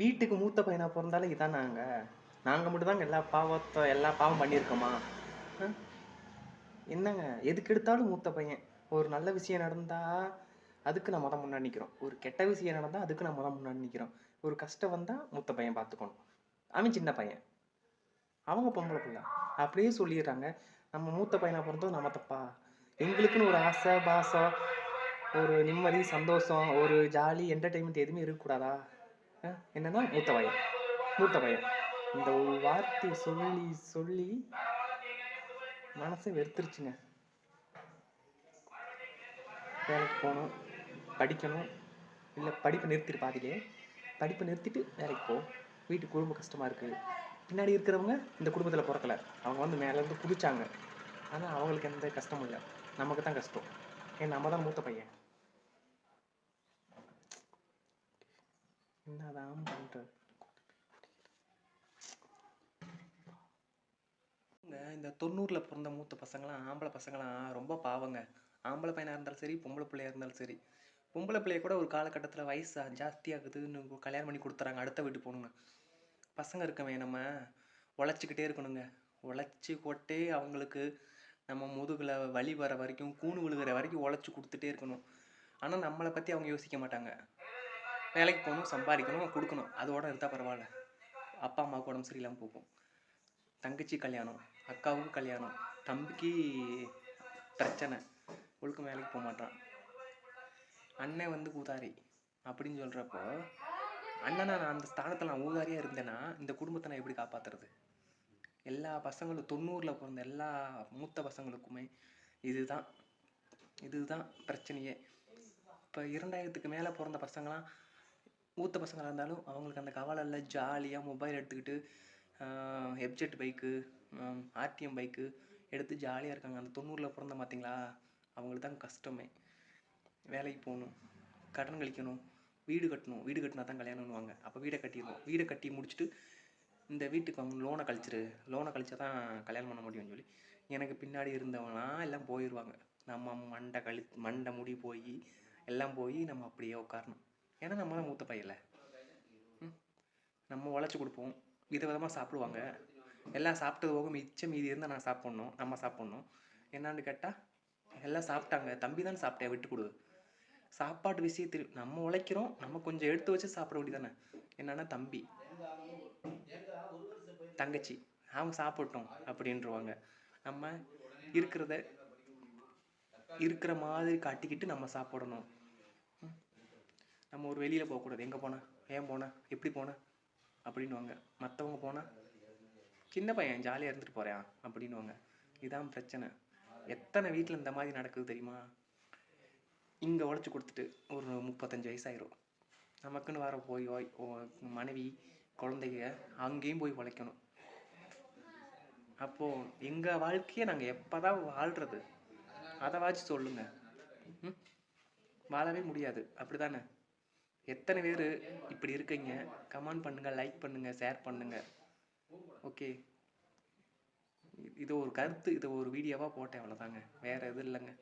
வீட்டுக்கு மூத்த பையனா பிறந்தாலும் இதான் நாங்க. நாங்க மட்டும்தாங்க எல்லா பாவத்தை எல்லா பாவம் பண்ணியிருக்கோமா? என்னங்க எதுக்கு எடுத்தாலும் மூத்த பையன். ஒரு நல்ல விஷயம் நடந்தா அதுக்கு நம்ம தான் முன்னாடி நிற்கிறோம் ஒரு கெட்ட விஷயம் நடந்தால் அதுக்கு நம்ம தான் முன்னாடி நிற்கிறோம் ஒரு கஷ்டம் வந்தால் மூத்த பையன் பார்த்துக்கணும் அவன் சின்ன பையன். அவங்க பொம்பளை பிள்ளை. அப்படியே சொல்லிடுறாங்க. நம்ம மூத்த பையனாக பிறந்தோம் நம்ம தப்பா? எங்களுக்குன்னு ஒரு ஆசை பாசம் ஒரு நிம்மதி சந்தோஷம் ஒரு ஜாலி என்டர்டெயின்மெண்ட் எதுவுமே இருக்கக்கூடாதா? என்னன்னா மூத்த பையன். மூத்த பையன். இந்த ஒரு வார்த்தையை சொல்லி சொல்லி மனசை வெறுத்துருச்சுங்க. வேலைக்கு போகணும் படிக்கணும் இல்லை படிப்பை நிறுத்திட்டு பாதிலே படிப்பை நிறுத்திட்டு வேலைக்கு போ. வீட்டுக்கு குடும்ப கஷ்டமாக இருக்குது பின்னாடி இருக்கிறவங்க இந்த குடும்பத்தில் பிறக்கல. அவங்க வந்து மேலேருந்து குதிச்சாங்க. ஆனால் அவங்களுக்கு எந்த கஷ்டமும் இல்லை. நமக்கு தான் கஷ்டம். ஏன் நம்ம தான் மூத்த பையன். என்னதான் பண்ணுறது இந்த தொண்ணூறில் பிறந்த மூத்த பசங்களாம் ஆம்பளை பசங்களாம் ரொம்ப பாவங்க. ஆம்பளை பையனாக இருந்தாலும் சரி பொம்பளை பிள்ளையாக இருந்தாலும் சரி. பொம்பளை பிள்ளைய கூட ஒரு காலகட்டத்தில் வயசு ஜாஸ்தியாகுதுன்னு கல்யாணம் பண்ணி கொடுத்துறாங்க அடுத்த வீட்டு போகணுங்க பசங்க இருக்கவே நம்ம உழைச்சிக்கிட்டே இருக்கணுங்க. உழைச்சி கொட்டே அவங்களுக்கு நம்ம முதுகில் வலி வர வரைக்கும் கூணு விழுகிற வரைக்கும் உழைச்சி கொடுத்துட்டே இருக்கணும். ஆனால் நம்மளை பற்றி அவங்க யோசிக்க மாட்டாங்க. வேலைக்கு போகணும் சம்பாதிக்கணும் கொடுக்கணும். அதோட இருந்தால் பரவாயில்ல. அப்பா அம்மாவுக்கு உடம்பு சரியில்லாமல் போகும். தங்கச்சி கல்யாணம் அக்காவுக்கு கல்யாணம் தம்பிக்கு பிரச்சனை. ஒழுக்கம் வேலைக்கு போக மாட்டான். அண்ணன் வந்து ஊதாரி அப்படின்னு சொல்கிறப்போ அண்ணனை நான் அந்த ஸ்தானத்தில் நான் ஊதாரியாக இருந்தேன்னா இந்த குடும்பத்தை நான் எப்படி காப்பாற்றுறது எல்லா பசங்களும் தொண்ணூறில் பிறந்த எல்லா மூத்த பசங்களுக்குமே இதுதான். இதுதான் பிரச்சனையே. இப்போ இரண்டாயிரத்துக்கு மேலே பிறந்த பசங்களாம் மூத்த பசங்களாக இருந்தாலும் அவங்களுக்கு அந்த கவலையில் ஜாலியாக மொபைல் எடுத்துக்கிட்டு எப்ஜெட் பைக்கு ஆர்டிஎம் பைக்கு எடுத்து ஜாலியாக இருக்காங்க. அந்த தொண்ணூறில் பிறந்த பார்த்தீங்களா அவங்களுக்கு தான் கஷ்டமே. வேலைக்கு போகணும் கடன் கழிக்கணும் வீடு கட்டணும். வீடு கட்டினா தான் கல்யாணம்னுவாங்க அப்போ வீடை கட்டிடுவோம் வீடை கட்டி முடிச்சுட்டு இந்த வீட்டுக்கு அவங்க லோனை கழிச்சிரு. லோனை கழிச்சா தான் கல்யாணம் பண்ண முடியும்னு சொல்லி. எனக்கு பின்னாடி இருந்தவங்களாம் எல்லாம் போயிடுவாங்க நம்ம மண்டை கழி மண்டை முடி போய் எல்லாம் போய் நம்ம அப்படியே உட்காரணும். ஏன்னா நம்ம தான் மூத்த பையல ம். நம்ம உழைச்சி கொடுப்போம். விதவிதமாக சாப்பிடுவாங்க. எல்லாம் சாப்பிட்டது போக மிச்சம் மீதி இருந்தால் நான் சாப்பிட்ணும். நம்ம சாப்பிட்ணும். என்னான்னு கேட்டால் எல்லாம் சாப்பிட்டாங்க. தம்பி தானே சாப்பிட்டேன் விட்டு கொடு. சாப்பாட்டு விஷயத்தில் நம்ம உழைக்கிறோம். நம்ம கொஞ்சம் எடுத்து வச்சு சாப்பிட வேண்டியதானே என்னன்னா தம்பி. தங்கச்சி. அவங்க சாப்பிட்டோம் அப்படின்றவாங்க. நம்ம இருக்கிறத இருக்கிற மாதிரி காட்டிக்கிட்டு நம்ம சாப்பிடணும். நம்ம ஒரு வெளியில் போகக்கூடாது. எங்கே போனேன் ஏன் போனேன் எப்படி போனேன் அப்படின்னுவாங்க. மற்றவங்க போனால் சின்ன பையன் ஜாலியாக இருந்துட்டு போகிறேன் அப்படின்னுவாங்க. இதுதான் பிரச்சனை. எத்தனை வீட்டில் இந்த மாதிரி நடக்குது தெரியுமா? இங்கே உழைச்சி கொடுத்துட்டு ஒரு முப்பத்தஞ்சு வயசாயிரும். நமக்குன்னு வர போய் ஓய்- ஓ- மனைவி குழந்தைங்க அங்கேயும் போய் உழைக்கணும். அப்போது எங்கள் வாழ்க்கையை நாங்கள் எப்போ தான் வாழ்கிறது அதை வாச்சு சொல்லுங்கள் வாழவே முடியாது. அப்படி தானே எத்தனை பேர் இப்படி இருக்கீங்க? கமெண்ட் பண்ணுங்கள் லைக் பண்ணுங்கள் ஷேர் பண்ணுங்கள் ஓகே இது ஒரு கருத்து இது ஒரு வீடியோவாக போட்டேன் அவ்வளோதாங்க வேறு எதுவும் இல்லைங்க.